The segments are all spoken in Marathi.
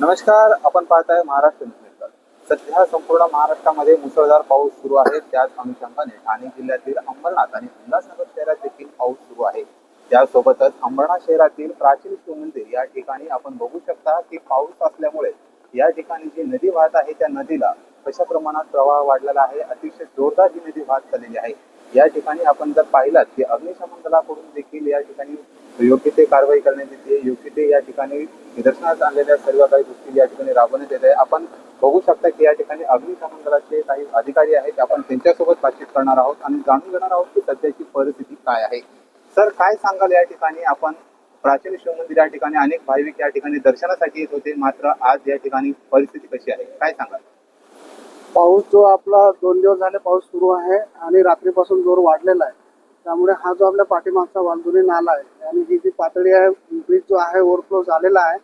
नमस्कार आपण पाहताय महाराष्ट्र न्यूज सध्या संपूर्ण महाराष्ट्रामध्ये मुसळधार पाऊस सुरू आहे. त्याच अनुषंगाने ठाणे जिल्ह्यातील अंबरनाथ आणि उल्हासनगर शहरात देखील पाऊस सुरू आहे. त्यासोबतच अंबरनाथ शहरातील प्राचीन शिवमंदिर या ठिकाणी आपण बघू शकता की पाऊस असल्यामुळे या ठिकाणी जी नदी वाहत आहे त्या नदीला कशा प्रमाणात प्रवाह वाढलेला आहे अतिशय जोरदार ही नदी वाहत चाललेली आहे. या ठिकाणी आपण जर पाहिलात की अग्निशमन दलाकडून देखील या ठिकाणी योग्य ते कारवाई करण्यात येते योग्य ते या ठिकाणी निदर्शनास आणलेल्या सर्व काही गोष्टी या ठिकाणी राबवण्यात येत आहे. आपण बघू शकता की या ठिकाणी अग्निशमन दलाचे काही अधिकारी आहेत आपण त्यांच्यासोबत बातचीत करणार आहोत आणि जाणून घेणार आहोत की सध्याची परिस्थिती काय आहे. सर काय सांगाल या ठिकाणी? आपण प्राचीन शिव मंदिर या ठिकाणी अनेक भाविक या ठिकाणी दर्शनासाठी येत होते मात्र आज या ठिकाणी परिस्थिती कशी आहे? काय सांगाल? पाऊस जो आपला दोन दिवस झाले पाऊस सुरू आहे आणि रात्रीपासून जोर वाढलेला आहे. त्यामुळे हा जो आपल्या पाठीमागचा वालदुरी नाला आहे आणि ही जी पातळी आहे ब्रिज जो आहे ओव्हरफ्लो झालेला आहे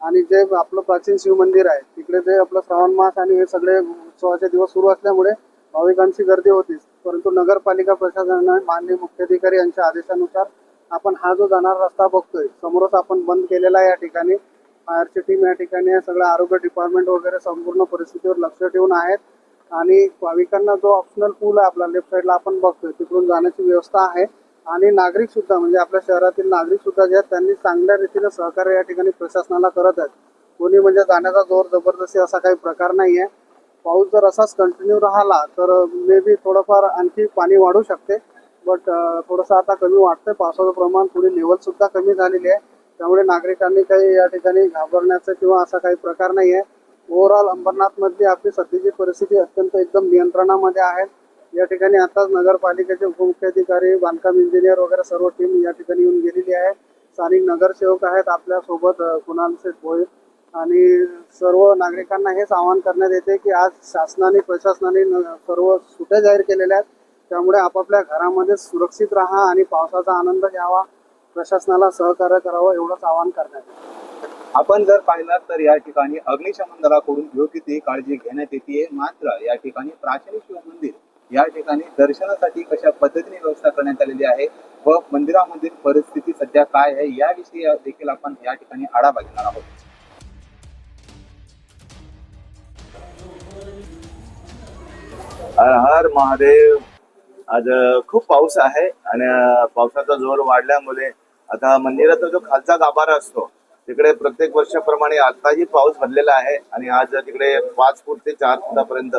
आणि जे आपलं प्राचीन शिवमंदिर आहे तिकडे जे आपलं श्रावण मास आणि हे सगळे उत्सवाचे दिवस सुरू असल्यामुळे भाविकांची गर्दी होतीच. परंतु नगरपालिका प्रशासनाने माननीय मुख्याधिकारी यांच्या आदेशानुसार आपण हा जो जाणारा रस्ता बघतोय समोरच आपण बंद केलेला आहे या ठिकाणी. फायरची टीम या ठिकाणी आहे सगळं आरोग्य डिपार्टमेंट वगैरे संपूर्ण परिस्थितीवर लक्ष ठेवून आहेत. आणि भाविकांना जो ऑप्शनल पूल आहे आपला लेफ्ट साईडला आपण बघतोय तिकडून जाण्याची व्यवस्था आहे. आणि नागरिक सुद्धा म्हणजे आपल्या शहरातील नागरिक सुद्धा जे आहेत त्यांनी चांगल्या रीतीने सहकार्य या ठिकाणी प्रशासनाला करत आहेत. कोणी म्हणजे जाण्याचा जोर जबरदस्ती असा काही प्रकार नाही आहे पाऊस जर असाच कंटिन्यू राहिला तर मे बी थोडंफार आणखी पाणी वाढू शकते. बट थोडंसं आता कमी वाटतंय पावसाचं प्रमाण थोडी लेवल सुद्धा कमी झालेली आहे. त्यामुळे नागरिकांनी काही या ठिकाणी घाबरण्याचं किंवा असा काही प्रकार नाही आहे ओव्हरऑल अंबरनाथमधली आपली सध्याची परिस्थिती अत्यंत एकदम नियंत्रणामध्ये आहे. या ठिकाणी आताच नगरपालिकेचे उपमुख्याधिकारी बांधकाम इंजिनियर वगैरे सर्व टीम या ठिकाणी येऊन गेलेली आहे. स्थानिक नगरसेवक आहेत आपल्यासोबत अ, कुणाल शेठ भोईर आणि सर्व नागरिकांना हेच आवाहन करण्यात येते की आज शासनाने प्रशासनाने न- सर्व सुट्या जाहीर केलेल्या आहेत. त्यामुळे आपापल्या घरामध्ये सुरक्षित राहा आणि पावसाचा आनंद घ्यावा. प्रशासनाला सहकार्य करावं एवढंच आवाहन करण्यात येते आपण जर पाहिलं तर या ठिकाणी अग्निशमन दलाकडून योग्य ती काळजी घेण्यात येते मात्र या ठिकाणी प्राचीन शिव मंदिर या ठिकाणी दर्शनासाठी कशा पद्धतीने व्यवस्था करण्यात आलेली आहे व मंदिरामधील परिस्थिती सध्या काय आहे याविषयी देखील आपण या ठिकाणी आढावा घेणार आहोत. हर हर महादेव. आज खूप पाऊस आहे आणि पावसाचा जोर वाढल्यामुळे आता मंदिराचा जो खालचा गाभारा असतो तिकडे प्रत्येक वर्षाप्रमाणे आताही पाऊस भरलेला आहे आणि आज तिकडे पाच फूट ते चार फुटापर्यंत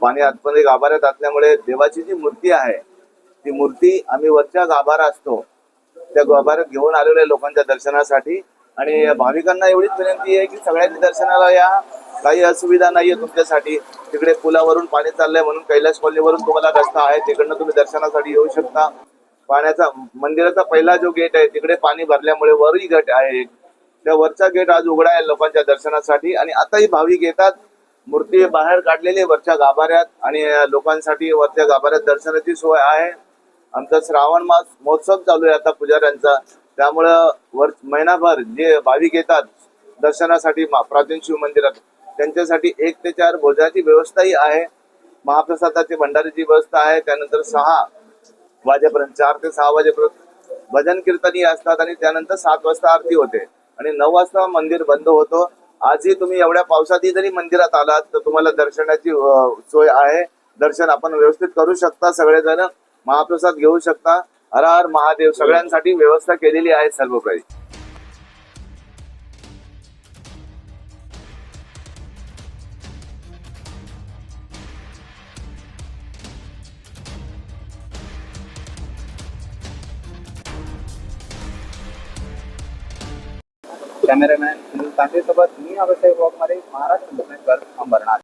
पाणी आतमध्ये गाभाऱ्यात असल्यामुळे देवाची जी मूर्ती आहे ती मूर्ती आम्ही वरच्या गाभारा असतो त्या गाभाऱ्यात घेऊन आलेलो आहे लोकांच्या दर्शनासाठी. आणि भाविकांना एवढीच विनंती आहे की सगळ्यांनी दर्शनाला या काही असुविधा नाहीये तुमच्यासाठी. तिकडे पुलावरून पाणी चाललंय म्हणून कैलास कॉलनीवरून तुम्हाला रस्ता आहे तिकडनं तुम्ही दर्शनासाठी येऊ शकता. पाण्याचा मंदिराचा पहिला जो गेट आहे तिकडे पाणी भरल्यामुळे वरही गट आहे. त्या वरचा गेट आज उघडा आहे लोकांच्या दर्शनासाठी आणि आताही भाविक येतात. मूर्ती बाहेर काढलेली वरच्या गाभाऱ्यात आणि लोकांसाठी वरच्या गाभाऱ्यात दर्शनाची सोय आहे. आमचा श्रावण मास महोत्सव चालू आहे आता पुजाऱ्यांचा. त्यामुळं वर महिनाभर जे भाविक येतात दर्शनासाठी मा- प्राचीन शिव मंदिरात त्यांच्यासाठी एक ते चार भोजनाची व्यवस्थाही आहे. महाप्रसादाची भंडारीची व्यवस्था आहे. त्यानंतर सहा वाजेपर्यंत चार ते सहा वाजेपर्यंत. भजन कीर्तनी असतात आणि त्यानंतर सात वाजता आरती होते. आणि नऊ वाजता मंदिर बंद होतो. आजही तुम्ही एवढ्या पावसातही जरी मंदिरात आलात तर तुम्हाला दर्शनाची सोय आहे. दर्शन आपण व्यवस्थित करू शकता सगळेजण. महाप्रसाद घेऊ शकता. हर हर महादेव सगळ्यांसाठी व्यवस्था केलेली आहे सर्व काही कॅमेरामॅन सुनील तांबेसोबत मी अवसाई वाघमारे महाराष्ट्र न्यूज नेटवर्क अंबरनाथ